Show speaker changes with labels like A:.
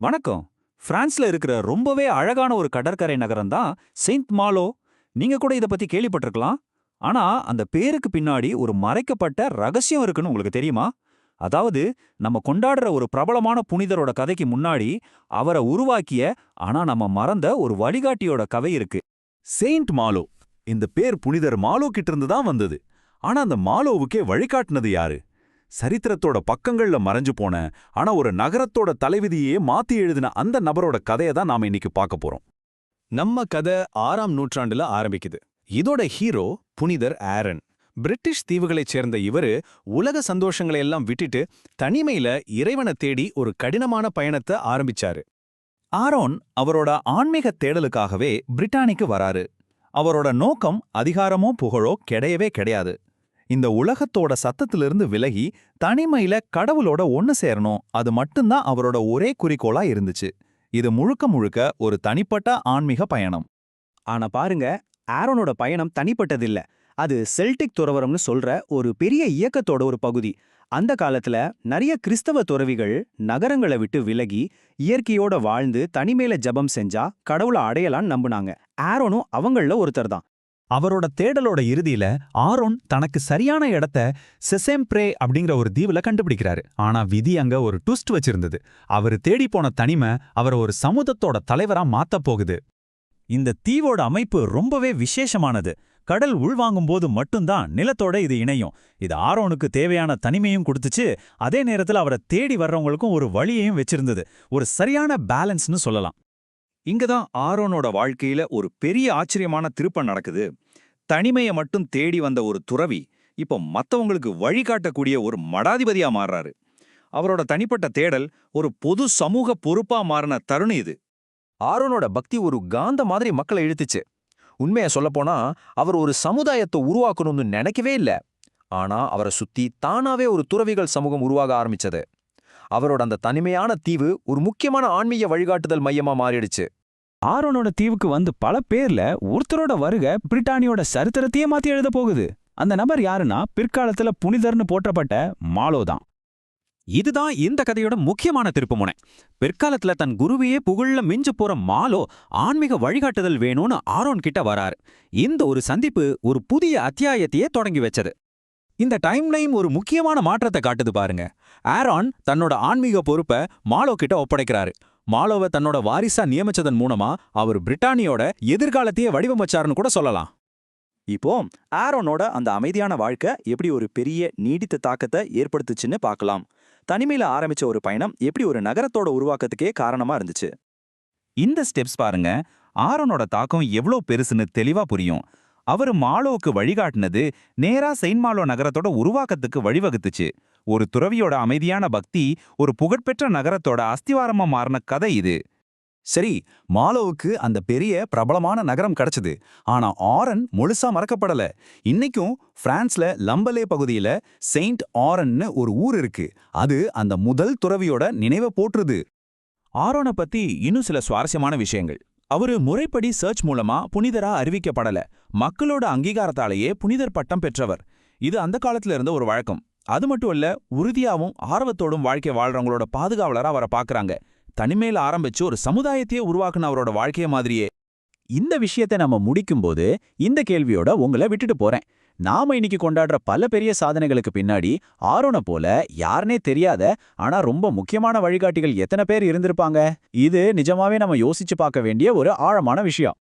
A: வணக்கம். பிரான்ஸ்ல இருக்கிற ரொம்பவே அழகான ஒரு கடற்கரை நகரம் தான் செயின்ட் மாலோ. நீங்க கூட இத பத்தி கேள்விப்பட்டிருக்கலாம். ஆனா அந்த பேருக்கு பின்னாடி ஒரு மறைக்கப்பட்ட ரகசியம் இருக்குன்னு உங்களுக்கு தெரியுமா? அதாவது நம்ம கொண்டாடுற ஒரு பிரபலமான புனிதரோட கதைக்கு முன்னாடி அவரை உருவாக்கிய ஆனா நம்ம மறந்த ஒரு வழிகாட்டியோட கதை இருக்கு.
B: Saint Malo. இந்த பேர் புனிதர் மாலோ கிட்ட இருந்து தான் வந்தது. ஆனா அந்த மாலோவுக்கே வழிகாட்டுனது யாரு? சரித்திரத்தோட பக்கங்கள்ல மறைஞ்சு போன ஆனா ஒரு நகரத்தோட தலைவிதியே மாத்தி எழுதின அந்த நபரோட கதையை தான் நாம இன்னைக்கு பார்க்க போறோம்.
C: நம்ம கதை ஆறாம் நூற்றாண்டுல ஆரம்பிக்குது. இதோட ஹீரோ புனிதர் ஆரன். பிரிட்டிஷ் தீவுகளைச் சேர்ந்த இவரு உலக சந்தோஷங்களை எல்லாம் விட்டுட்டு தனிமையில இறைவனை தேடி ஒரு கடினமான பயணத்தை ஆரம்பிச்சாரு.
A: ஆரோன் அவரோட ஆன்மீக தேடலுக்காகவே பிரிட்டானிக்கு வராரு. அவரோட நோக்கம் அதிகாரமோ புகழோ கிடையவே கிடையாது. இந்த உலகத்தோட சத்தத்திலிருந்து விலகி தனிமையில கடவுளோட ஒன்னு சேரணும். அது மட்டும்தான் அவரோட ஒரே குறிக்கோளா இருந்துச்சு. இது முழுக்க முழுக்க ஒரு தனிப்பட்ட ஆன்மீக பயணம்.
D: ஆனா பாருங்க ஆரோனோட பயணம் தனிப்பட்டதில்ல. அது செல்டிக் துறவரம்னு சொல்ற ஒரு பெரிய இயக்கத்தோட ஒரு பகுதி. அந்த காலத்துல நிறைய கிறிஸ்தவ துறவிகள் நகரங்களை விட்டு விலகி இயற்கையோட வாழ்ந்து தனிமையில ஜெபம் செஞ்சா கடவுளை அடையலாம்னு நம்புனாங்க. ஆரோனும் அவங்கள ஒருத்தர் தான்
A: அவரோட தேடலோட இறுதியில ஆரோன் தனக்கு சரியான இடத்த செசேம்ப்ரே அப்படிங்கிற ஒரு தீவுல கண்டுபிடிக்கிறாரு. ஆனா விதி அங்க ஒரு ட்விஸ்ட் வச்சிருந்தது. அவர் தேடி போன தனிமை அவரை ஒரு சமூகத்தோட தலைவரா மாத்தப் போகுது. இந்த தீவோட அமைப்பு ரொம்பவே விசேஷமானது. கடல் உள்வாங்கும் போது மட்டும்தான் நிலத்தோட இது இணையும். இது ஆரோனுக்கு தேவையான தனிமையும் கொடுத்துச்சு. அதே நேரத்துல அவரை தேடி வர்றவங்களுக்கும் ஒரு வழியையும் வச்சிருந்தது. ஒரு சரியான பேலன்ஸ்னு சொல்லலாம். இங்கதான் ஆரோனோட வாழ்க்கையில ஒரு பெரிய ஆச்சரியமான திருப்பம் நடக்குது. தனிமையை மட்டும் தேடி வந்த ஒரு துறவி இப்போ மத்தவங்களுக்கு வழிகாட்டக்கூடிய ஒரு மடாதிபதியா மாறுறாரு. அவரோட தனிப்பட்ட தேடல் ஒரு பொது சமூக பொறுப்பா மாறின தருணம் இது.
E: ஆரோனோட பக்தி ஒரு காந்த மாதிரி மக்களை இழுத்துச்சு. உண்மையை சொல்லப்போனா அவர் ஒரு சமுதாயத்தை உருவாக்கணும்னு நினைக்கவே இல்ல. ஆனா அவரை சுத்தி தானாவே ஒரு துறவிகள் சமூகம் உருவாக ஆரம்பிச்சது. அவரோட அந்த தனிமையான தீவு ஒரு முக்கியமான ஆன்மீக வழிகாட்டுதல் மையமா மாறிடுச்சு.
D: ஆரோனோட தீவுக்கு வந்து பல பேர்ல ஒருத்தரோட வருகை பிரிட்டானியோட சரித்திரத்தையே மாத்தி எழுத போகுது. அந்த நபர் யாருன்னா பிற்காலத்துல புனிதர்னு போற்றப்பட்ட மாலோ தான்.
A: இதுதான் இந்த கதையோட முக்கியமான திருப்புமுனை. பிற்காலத்துல தன் குருவையே புகழ்ல மிஞ்சு போற மாலோ ஆன்மீக வழிகாட்டுதல் வேணும்னு ஆரோன் கிட்ட வராரு. இந்த ஒரு சந்திப்பு ஒரு புதிய அத்தியாயத்தையே தொடங்கி வச்சது. இந்த டைம்லைன் ஒரு முக்கியமான மாற்றத்தை காட்டுது பாருங்க. ஆரான் தன்னோட ஆன்மீக பொறுப்பை மாலோ கிட்ட ஒப்படைக்கிறாரு. மாலோவை தன்னோட வாரிசா நியமிச்சதன் மூலமா அவர் பிரிட்டானியோட எதிர்காலத்தையே வடிவமைச்சாருன்னு கூட சொல்லலாம்.
D: இப்போ ஆரோனோட அந்த அமைதியான வாழ்க்கை எப்படி ஒரு பெரிய நீடித்த தாக்கத்தை ஏற்படுத்துச்சுன்னு பார்க்கலாம். தனிமையில ஆரம்பிச்ச ஒரு பயணம் எப்படி ஒரு நகரத்தோட உருவாக்கத்துக்கே காரணமா இருந்துச்சு.
A: இந்த ஸ்டெப்ஸ் பாருங்க. ஆரோனோட தாக்கம் எவ்வளோ பெருசுன்னு தெளிவா புரியும். அவரு மாலோவுக்கு வழிகாட்டினது நேரா செயின்ட் மாலோ நகரத்தோட உருவாக்கத்துக்கு வழிவகுத்துச்சு. ஒரு துறவியோட அமைதியான பக்தி ஒரு புகழ்பெற்ற நகரத்தோட அஸ்திவாரமா மாறின கதை இது. சரி மாலோவுக்கு அந்த பெரிய பிரபலமான நகரம் கிடைச்சது. ஆனா ஆரன் முழுசா மறக்கப்படல. இன்னைக்கும் பிரான்ஸ்ல லம்பலே பகுதியில செயின்ட் ஆரன்னு ஒரு ஊர் இருக்கு. அது அந்த முதல் துறவியோட நினைவை போற்றுது. ஆரோனை பத்தி இன்னும் சில சுவாரஸ்யமான விஷயங்கள். அவரு முறைப்படி சர்ச் மூலமா புனிதரா அறிவிக்கப்படல. மக்களோட அங்கீகாரத்தாலேயே புனிதர் பட்டம் பெற்றவர். இது அந்த காலத்துல இருந்த ஒரு வழக்கம். அது மட்டும் இல்ல உறுதியாவும் ஆர்வத்தோடும் வாழ்க்கை வாழ்றவங்களோட பாதுகாவலரா அவரை பாக்குறாங்க. தனிமையில ஆரம்பிச்சு ஒரு சமுதாயத்தையே உருவாக்குன அவரோட வாழ்க்கைய மாதிரியே. இந்த விஷயத்தை நம்ம முடிக்கும்போது இந்த கேள்வியோட உங்களை விட்டுட்டு போறேன். நாம இன்னைக்கு கொண்டாடுற பல பெரிய சாதனைகளுக்கு பின்னாடி ஆரோனை போல யாருனே தெரியாத ஆனா ரொம்ப முக்கியமான வழிகாட்டிகள் எத்தனை பேர் இருந்திருப்பாங்க? இது நிஜமாவே நம்ம யோசிச்சு பார்க்க வேண்டிய ஒரு ஆழமான விஷயம்.